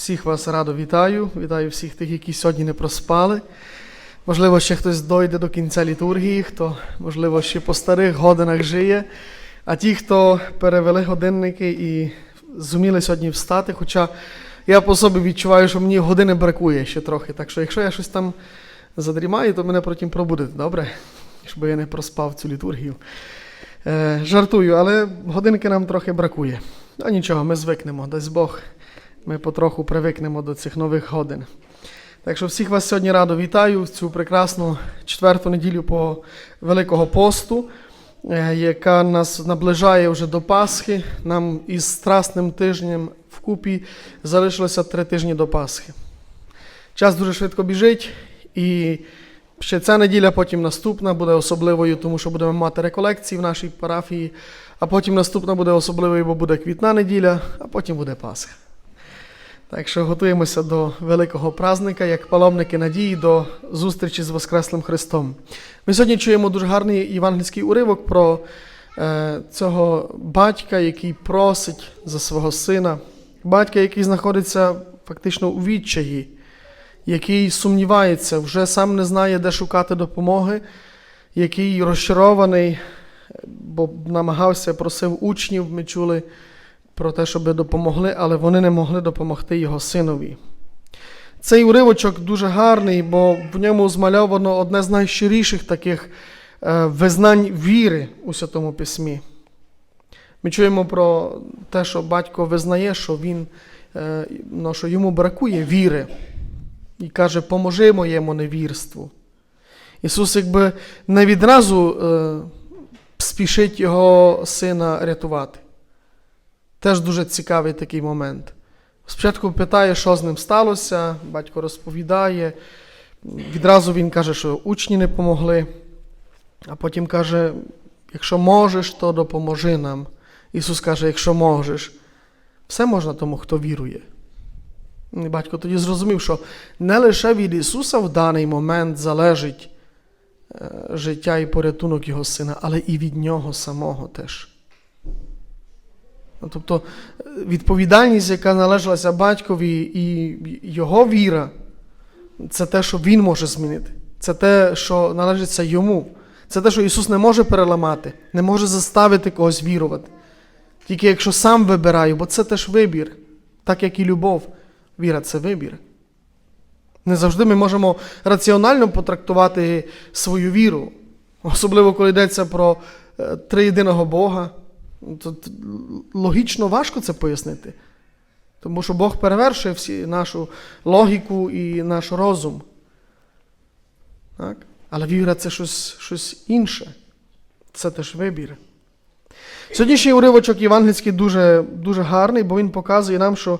Всіх вас радо вітаю. Вітаю всіх тих, які сьогодні не проспали. Можливо, ще хтось дойде до кінця літургії, хто, можливо, ще по старих годинах жиє. А ті, хто перевели годинники і зуміли сьогодні встати, хоча я по собі відчуваю, що мені години бракує ще трохи. Так що, якщо я щось там задрімаю, то мене потім пробудете, добре? Щоб я не проспав цю літургію. Е, жартую, але годинки нам трохи бракує. А нічого, ми звикнемо, дасть Бог. Ми потроху привикнемо до цих нових годин. Так що всіх вас сьогодні радо вітаю в цю прекрасну четверту неділю по Великого посту, е, яка нас наближає вже до Пасхи. Нам із страсним тижнем вкупі залишилося три тижні до Пасхи. Час дуже швидко біжить, і ще ця неділя, потім наступна буде особливою, тому що будемо мати реколекції в нашій парафії, а потім наступна буде особливою, бо буде квітна неділя, а потім буде Пасха. Так що готуємося до великого празника, як паломники надії до зустрічі з Воскреслим Христом. Ми сьогодні чуємо дуже гарний євангельський уривок про е, цього батька, який просить за свого сина, батька, який знаходиться фактично у відчаї, який сумнівається, вже сам не знає, де шукати допомоги, який розчарований, бо намагався, просив учнів, ми чули про те, щоб допомогли, але вони не могли допомогти його синові. Цей уривочок дуже гарний, бо в ньому змальовано одне з найщиріших таких е, визнань віри у Святому Письмі. Ми чуємо про те, що батько визнає, що, він, е, ну, що йому бракує віри, і каже, поможи моєму невірству. Ісус, якби не відразу е, спішить його сина рятувати. Теж дуже цікавий такий момент. Спочатку питає, що з ним сталося, батько розповідає. Відразу він каже, що учні не помогли, а потім каже: якщо можеш, то допоможи нам. Ісус каже, якщо можеш, все можна тому, хто вірує. І батько тоді зрозумів, що не лише від Ісуса в даний момент залежить е, життя і порятунок Його сина, але і від Нього самого теж. Ну, Тобто відповідальність, яка належалася батькові, і його віра, це те, що він може змінити. Це те, що належиться йому. Це те, що Ісус не може переламати, не може заставити когось вірувати. Тільки якщо сам вибираю, бо це теж вибір, так як і любов. Віра це вибір. Не завжди ми можемо раціонально потрактувати свою віру, особливо коли йдеться про е, триєдиного Бога. Тут логічно важко це пояснити. Тому що Бог перевершує всі нашу логіку і наш розум. Так? Але віра це щось, щось інше. Це теж вибір. Сьогоднішній уривочок євангельський дуже, дуже гарний, бо він показує нам, що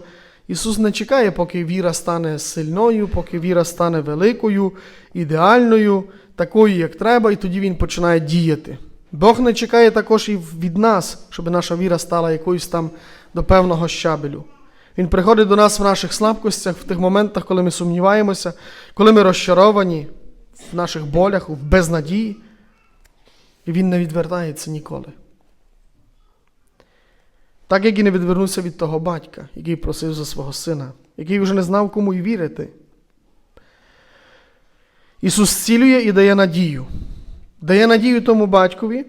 Ісус не чекає, поки віра стане сильною, поки віра стане великою, ідеальною, такою, як треба, і тоді Він починає діяти. Бог не чекає також і від нас, щоб наша віра стала якоюсь там до певного щабелю. Він приходить до нас в наших слабкостях, в тих моментах, коли ми сумніваємося, коли ми розчаровані в наших болях, в безнадії. І Він не відвертається ніколи. Так як і не відвернувся від того батька, який просив за свого сина, який вже не знав, кому й вірити. Ісус зцілює і дає надію. Дає надію тому батькові,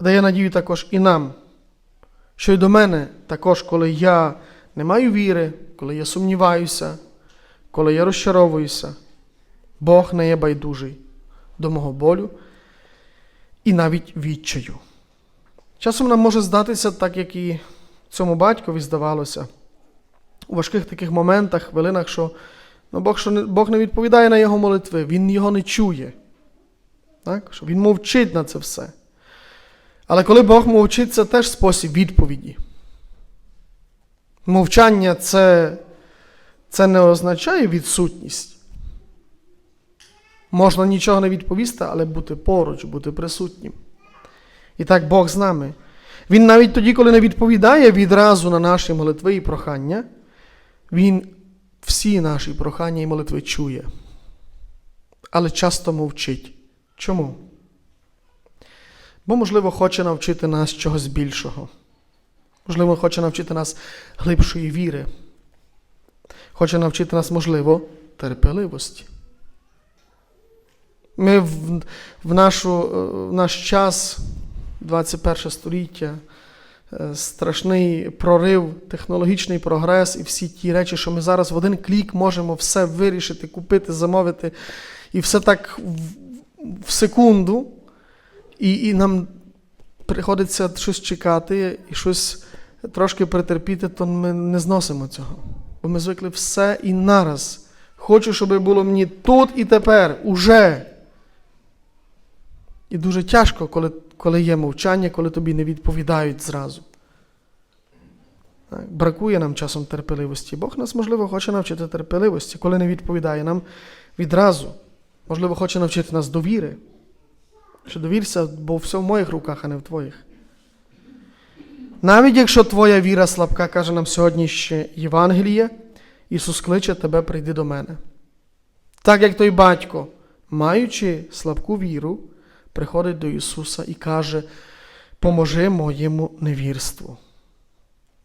дає надію також і нам, що й до мене також, коли я не маю віри, коли я сумніваюся, коли я розчаровуюся, Бог не є байдужий до мого болю і навіть відчаю. Часом нам може здатися, так як і цьому батькові здавалося, у важких таких моментах, хвилинах, що ну, Бог, що не, Бог не відповідає на його молитви, Він його не чує. Так? Що Він мовчить на це все. Але коли Бог мовчить, це теж спосіб відповіді. Мовчання це, це не означає відсутність. Можна нічого не відповісти, але бути поруч, бути присутнім. І так Бог з нами. Він навіть тоді, коли не відповідає відразу на наші молитви і прохання, Він всі наші прохання і молитви чує, але часто мовчить. Чому? Бо, можливо, хоче навчити нас чогось більшого. Можливо, хоче навчити нас глибшої віри. хоче навчити нас, можливо, терпеливості. Ми в, в, нашу, е, в наш час, 21 століття, е, страшний прорив, технологічний прогрес і всі ті речі, що ми зараз в один клік можемо все вирішити, купити, замовити, і все так в, секунду, і, і нам приходиться щось чекати і щось трошки претерпіти, то ми не зносимо цього. Бо ми звикли все і нараз. Хочу, щоб було мені тут і тепер, уже. І дуже тяжко, коли, коли є мовчання, коли тобі не відповідають зразу. Так, Бракує нам часом терпеливості. Бог нас, можливо, хоче навчити терпеливості, коли не відповідає нам відразу. Можливо, хоче навчити нас довіри. Що довірся, бо все в моїх руках, а не в твоїх. Навіть якщо твоя віра слабка, каже нам сьогодні ще Євангеліє, Ісус кличе тебе, прийди до мене. Так як той батько, маючи слабку віру, приходить до Ісуса і каже: Поможи моєму невірству.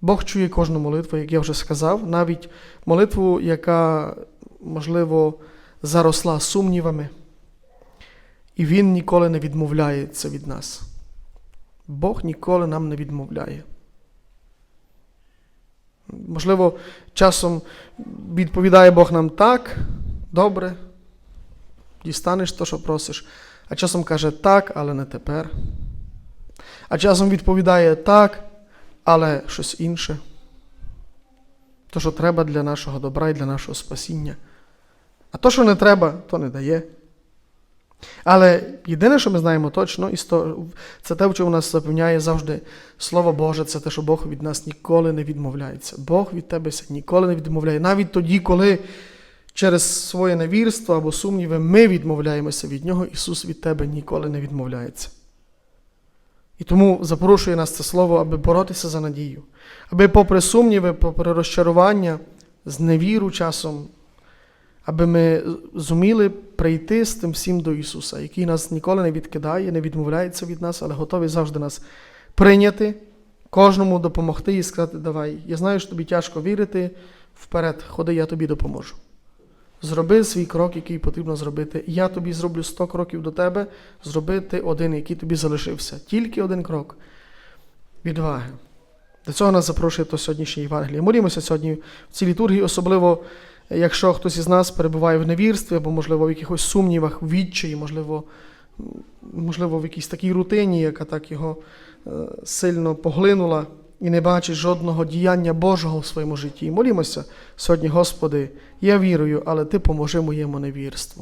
Бог чує кожну молитву, як я вже сказав, навіть молитву, яка, можливо, заросла сумнівами. І Він ніколи не відмовляється від нас. Бог ніколи нам не відмовляє. Можливо, часом відповідає Бог нам так, добре, дістанеш то, що просиш, а часом каже так, але не тепер. А часом відповідає так, але щось інше. То, що треба для нашого добра і для нашого спасіння. А то, що не треба, то не дає. Але єдине, що ми знаємо точно, це те, в чому нас запевняє завжди Слово Боже, це те, що Бог від нас ніколи не відмовляється. Бог від тебе ніколи не відмовляє. Навіть тоді, коли через своє невірство або сумніви ми відмовляємося від Нього, Ісус від тебе ніколи не відмовляється. І тому запрошує нас це слово, аби боротися за надію, аби, попри сумніви, попри розчарування, зневіру часом, аби ми зуміли прийти з тим всім до Ісуса, який нас ніколи не відкидає, не відмовляється від нас, але готовий завжди нас прийняти, кожному допомогти і сказати: Давай, я знаю, що тобі тяжко вірити, вперед, ходи, я тобі допоможу. Зроби свій крок, який потрібно зробити. Я тобі зроблю 100 кроків до тебе, зробити один, який тобі залишився. Тільки один крок відваги. До цього нас запрошує то сьогоднішнє Євангеліє. Молімося сьогодні в цій літургії, особливо якщо хтось із нас перебуває в невірстві, або, можливо, в якихось сумнівах, в відчаї, можливо, можливо, в якійсь такій рутині, яка так його е, сильно поглинула, і не бачить жодного діяння Божого в своєму житті. Молімося сьогодні, Господи, я вірую, але Ти поможи моєму невірству.